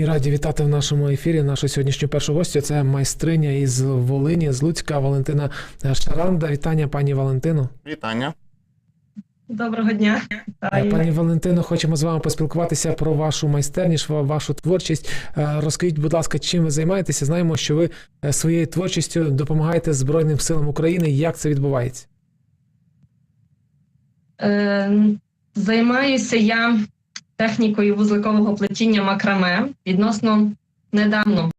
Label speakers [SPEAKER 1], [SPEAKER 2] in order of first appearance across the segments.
[SPEAKER 1] І раді вітати в нашому ефірі нашу сьогоднішню першу гостю. Це майстриня із Волині, з Луцька Валентина Шаранда. Вітання, пані Валентину.
[SPEAKER 2] Вітання.
[SPEAKER 3] Доброго дня.
[SPEAKER 1] Пані Валентино, хочемо з вами поспілкуватися про вашу майстерність, вашу творчість. Е, Розкажіть, будь ласка, чим ви займаєтеся? Знаємо, що ви е, своєю творчістю допомагаєте Збройним силам України. Як це відбувається?
[SPEAKER 3] Е, займаюся я технікою вузликового плетіння макраме відносно недавно.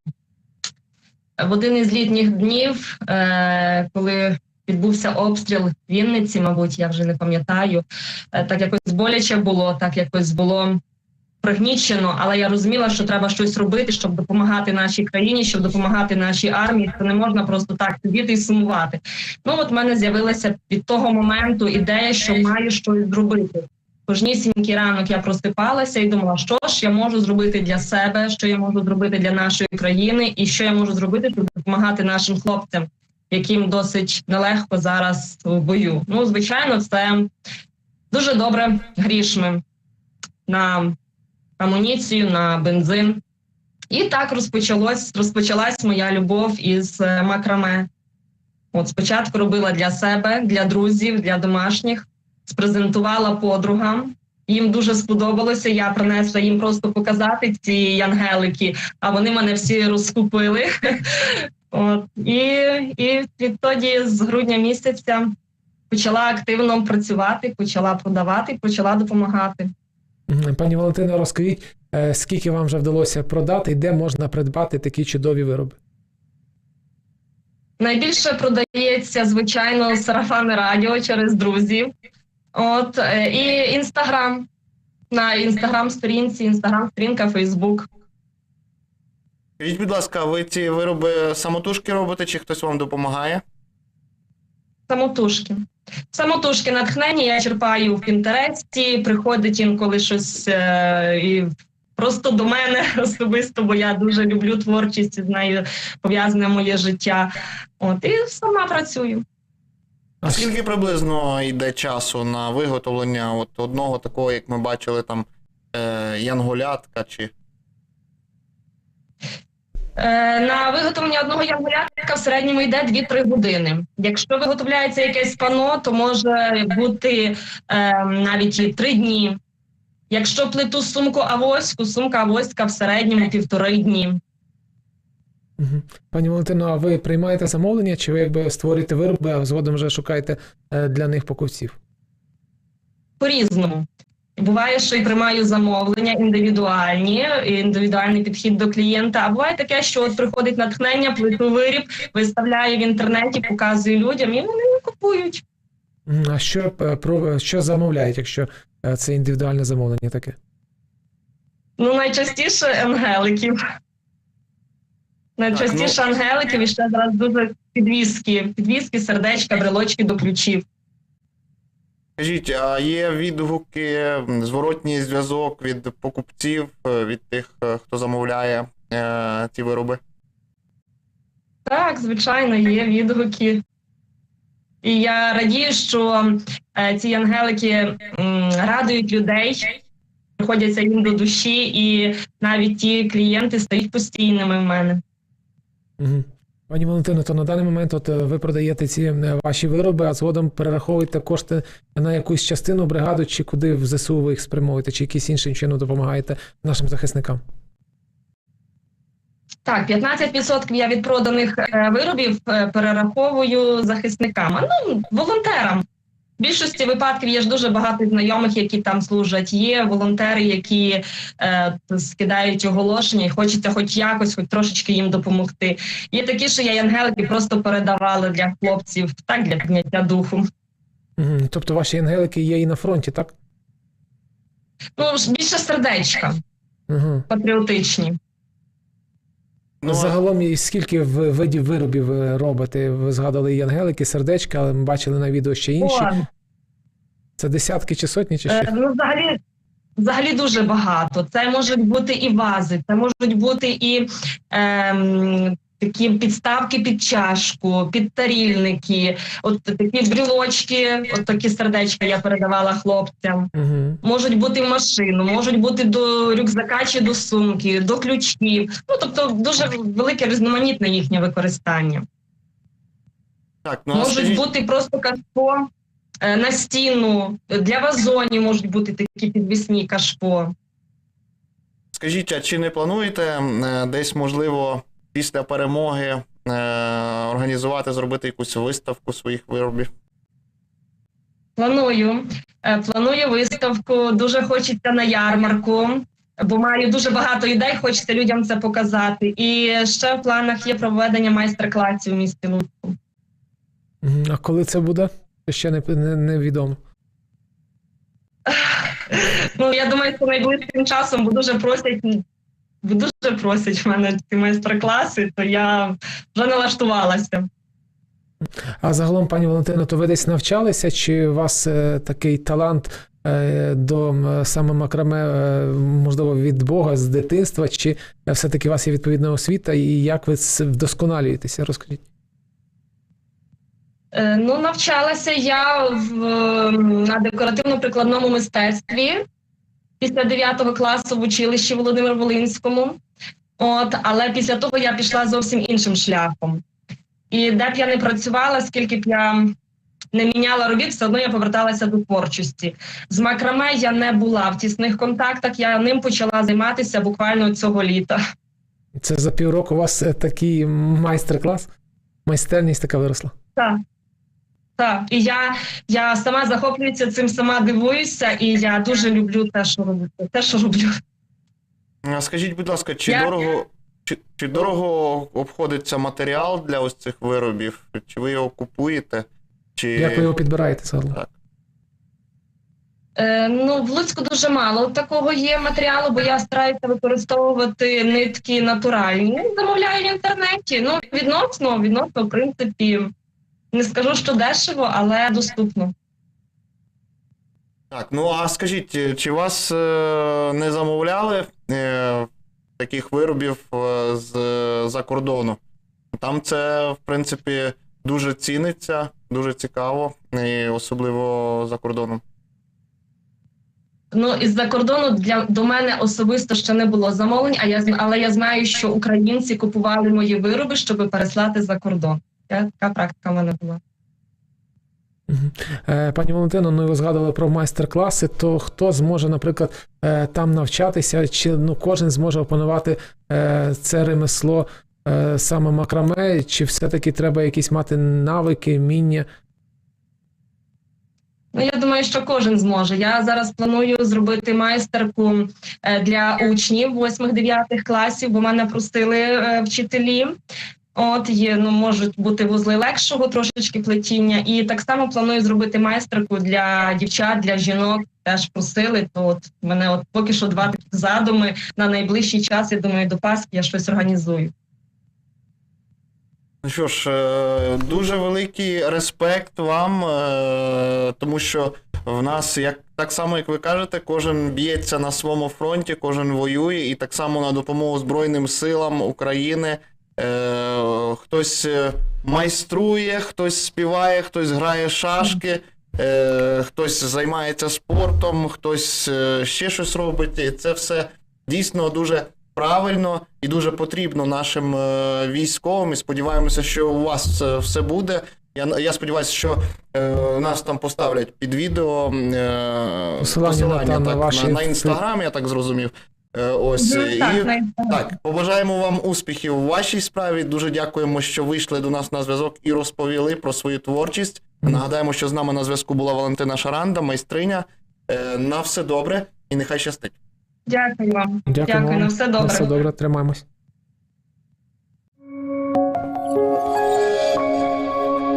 [SPEAKER 3] В один із літніх днів, е, коли відбувся обстріл Вінниці, мабуть, я вже не пам'ятаю, е, так якось боляче було, так якось було пригнічено, але я розуміла, що треба щось робити, щоб допомагати нашій країні, щоб допомагати нашій армії. Це не можна просто так сидіти і сумувати. Ну от в мене з'явилася від того моменту ідея, що маю щось зробити. Кожнісінький ранок я просипалася і думала, що ж я можу зробити для себе, що я можу зробити для нашої країни, і що я можу зробити, щоб допомагати нашим хлопцям, яким досить нелегко зараз в бою. Ну, звичайно, це дуже добре грішми на амуніцію, на бензин. І так розпочалось, розпочалась моя любов із е, макраме. От спочатку робила для себе, для друзів, для домашніх, спрезентувала подругам. Їм дуже сподобалося. Я принесла їм просто показати ці янгелики, а вони мене всі розкупили. От і, і відтоді, з грудня місяця, почала активно працювати, почала продавати, почала допомагати.
[SPEAKER 1] Пані Валентино, розкажіть, е, скільки вам вже вдалося продати і де можна придбати такі чудові вироби?
[SPEAKER 3] Найбільше продається, звичайно, сарафани радіо через друзів. От е, і інстаграм. На інстаграм-сторінці, інстаграм-сторінка, Фейсбук.
[SPEAKER 2] Скажіть, будь ласка, ви ці вироби самотужки робите, чи хтось вам допомагає?
[SPEAKER 3] Самотужки. Самотужки натхнення я черпаю в Пінтересті, приходить інколи щось е, і просто до мене особисто, бо я дуже люблю творчість, з нею пов'язане моє життя. От і сама працюю.
[SPEAKER 2] А скільки приблизно йде часу на виготовлення от одного такого, як ми бачили, там е, янголятка чи.
[SPEAKER 3] Е, На виготовлення одного янголятка в середньому йде 2-3 години. Якщо виготовляється якесь пано, то може бути е, навіть і 3 дні. Якщо плиту сумку авоську, сумка авоська в середньому півтори дні.
[SPEAKER 1] Пані Валентино, а ви приймаєте замовлення, чи ви якби створюєте вироби, а згодом вже шукаєте е, для них покупців?
[SPEAKER 3] По-різному. Буває, що і приймаю замовлення індивідуальні, індивідуальний підхід до клієнта. А буває таке, що от приходить натхнення, плиту виріб, виставляю в інтернеті, показую людям, і вони купують.
[SPEAKER 1] А що е, про що замовляють, якщо е, це індивідуальне замовлення таке?
[SPEAKER 3] Ну, найчастіше ангеликів. Найчастіше ангеликів і ще зараз дуже підвіски, підвіски, сердечка, брелочки до ключів.
[SPEAKER 2] Скажіть, а є відгуки, зворотній зв'язок від покупців, е, від тих, е, хто замовляє е, ці вироби?
[SPEAKER 3] Так, звичайно, є відгуки. І я радію, що е, ці ангелики м, радують людей, приходяться їм до душі, і навіть ті клієнти стають постійними в мене.
[SPEAKER 1] Мгм. Пані Валентино, то на даний момент от ви продаєте ці е, ваші вироби, а згодом перераховуєте кошти на якусь частину бригаду, чи куди в ЗСУ ви їх спрямовуєте, чи якийсь іншим чином допомагаєте нашим захисникам?
[SPEAKER 3] Так, 15% я від проданих е, виробів е, перераховую захисникам, а ну волонтерам. В більшості випадків є ж дуже багато знайомих, які там служать. Є волонтери, які е, скидають оголошення, і хочеться хоч якось, хоч трошечки їм допомогти. Є такі, що я й ангелики просто передавали для хлопців, так для підняття духу.
[SPEAKER 1] Тобто ваші ангелики є і на фронті, так?
[SPEAKER 3] Ну більше сердечка,
[SPEAKER 1] Угу.
[SPEAKER 3] патріотичні.
[SPEAKER 2] Ну,
[SPEAKER 1] Загалом і скільки ви видів виробів ви робите? Ви згадали і ангелики, сердечка, але ми бачили на відео ще інші.
[SPEAKER 3] О,
[SPEAKER 1] Це десятки чи сотні, чи
[SPEAKER 3] Е,
[SPEAKER 1] ще?
[SPEAKER 3] Ну, взагалі, взагалі дуже багато. Це можуть бути і вази, це можуть бути і ем, такі підставки під чашку, під тарільники, от такі брілочки, от такі сердечка я передавала хлопцям.
[SPEAKER 1] Угу.
[SPEAKER 3] Можуть бути в машину, можуть бути до рюкзака чи до сумки, до ключів. Ну тобто дуже велике різноманітне їхнє використання.
[SPEAKER 2] Так, ну
[SPEAKER 3] можуть
[SPEAKER 2] скажіть,
[SPEAKER 3] бути просто кашпо е, на стіну, для вазонів можуть бути такі підвісні кашпо.
[SPEAKER 2] скажіть, а чи не плануєте е, десь, можливо, після перемоги е, організувати, зробити якусь виставку своїх виробів?
[SPEAKER 3] Планую. Е, Планую виставку. Дуже хочеться на ярмарку, бо маю дуже багато ідей, хочеться людям це показати. І ще в планах є проведення майстер-класів у місті Луцьку.
[SPEAKER 1] А коли це буде? Ще не, не, невідомо.
[SPEAKER 3] Ну я думаю, що найближчим часом, бо дуже просять, дуже просять в мене ці майстер-класи, то я вже налаштувалася.
[SPEAKER 1] А загалом, пані Валентино, то ви десь навчалися, чи у вас е, такий талант е, до саме макраме, е, можливо, від Бога з дитинства, чи е, все-таки у вас є відповідна освіта, і як ви вдосконалюєтеся? Розкажіть.
[SPEAKER 3] Ну, навчалася я в, на декоративно-прикладному мистецтві після 9 класу в училищі Володимир Волинському. От, але після того я пішла зовсім іншим шляхом. І де б я не працювала, скільки б я не міняла робіт, все одно я поверталася до творчості. З макраме я не була в тісних контактах, я ним почала займатися буквально цього літа.
[SPEAKER 1] Це за півроку у вас е, такий майстер-клас, майстерність така виросла.
[SPEAKER 3] Так. Так, і я, я сама захоплююся цим, сама дивуюся, і я дуже люблю те, що роблю. Те, що роблю.
[SPEAKER 2] А Скажіть, будь ласка, чи
[SPEAKER 3] Я-
[SPEAKER 2] дорого, чи, чи дорого обходиться матеріал для ось цих виробів? Чи ви його купуєте? Чи...
[SPEAKER 1] Як ви його підбираєте загалом?
[SPEAKER 2] Так.
[SPEAKER 3] Е, ну, в Луцьку дуже мало такого є матеріалу, бо я стараюся використовувати нитки натуральні. Замовляю в інтернеті. Ну, відносно, відносно, в принципі, не скажу, що дешево, але доступно.
[SPEAKER 2] Так, ну а скажіть, чи вас е, не замовляли е, таких виробів е, з за кордону? Там це, в принципі, дуже ціниться, дуже цікаво, і особливо за кордоном.
[SPEAKER 3] Ну, із-за кордону для до мене особисто ще не було замовлень, а я але я знаю, що українці купували мої вироби, щоб переслати за кордон. Я- Така практика в мене була.
[SPEAKER 1] Е, Пані Валентино, ну і ви згадували про майстер-класи, то хто зможе, наприклад, е, там навчатися, чи ну, кожен зможе опанувати е, це ремесло саме макраме, чи все-таки треба якісь мати навики, вміння?
[SPEAKER 3] Ну, я думаю, що кожен зможе. Я зараз планую зробити майстерку для учнів 8-9 класів, бо мене просили е, вчителі. От є, ну можуть бути вузли легшого трошечки плетіння, і так само планую зробити майстерку для дівчат, для жінок. Теж просили. То от мене от поки що два такі задуми на найближчий час. Я думаю, до Пасхи я щось організую.
[SPEAKER 2] Ну що ж, е, дуже великий респект вам, е, тому що в нас, як так само, як ви кажете, кожен б'ється на своєму фронті, кожен воює, і так само на допомогу Збройним силам України. Е, Хтось е, майструє, хтось співає, хтось грає шашки, е, хтось займається спортом, хтось е, ще щось робить. І це все дійсно дуже правильно і дуже потрібно нашим е, військовим. І сподіваємося, що у вас все буде. Я, я сподіваюся, що е, нас там поставлять під відео е,
[SPEAKER 1] Посилання на- на
[SPEAKER 2] так,
[SPEAKER 1] ваші
[SPEAKER 2] на, на інстаграм, я так зрозумів. Е, ось
[SPEAKER 3] Ну,
[SPEAKER 2] і
[SPEAKER 3] так,
[SPEAKER 2] так, побажаємо вам успіхів у вашій справі. Дуже дякуємо, що вийшли до нас на зв'язок і розповіли про свою творчість. Нагадаємо, що з нами на зв'язку була Валентина Шаранда, майстриня. Е, На все добре і нехай щастить.
[SPEAKER 3] Дякую вам.
[SPEAKER 1] Дякую.
[SPEAKER 3] Дякую,
[SPEAKER 1] вам.
[SPEAKER 3] на все
[SPEAKER 1] На
[SPEAKER 3] добре.
[SPEAKER 1] все добре, тримаємось.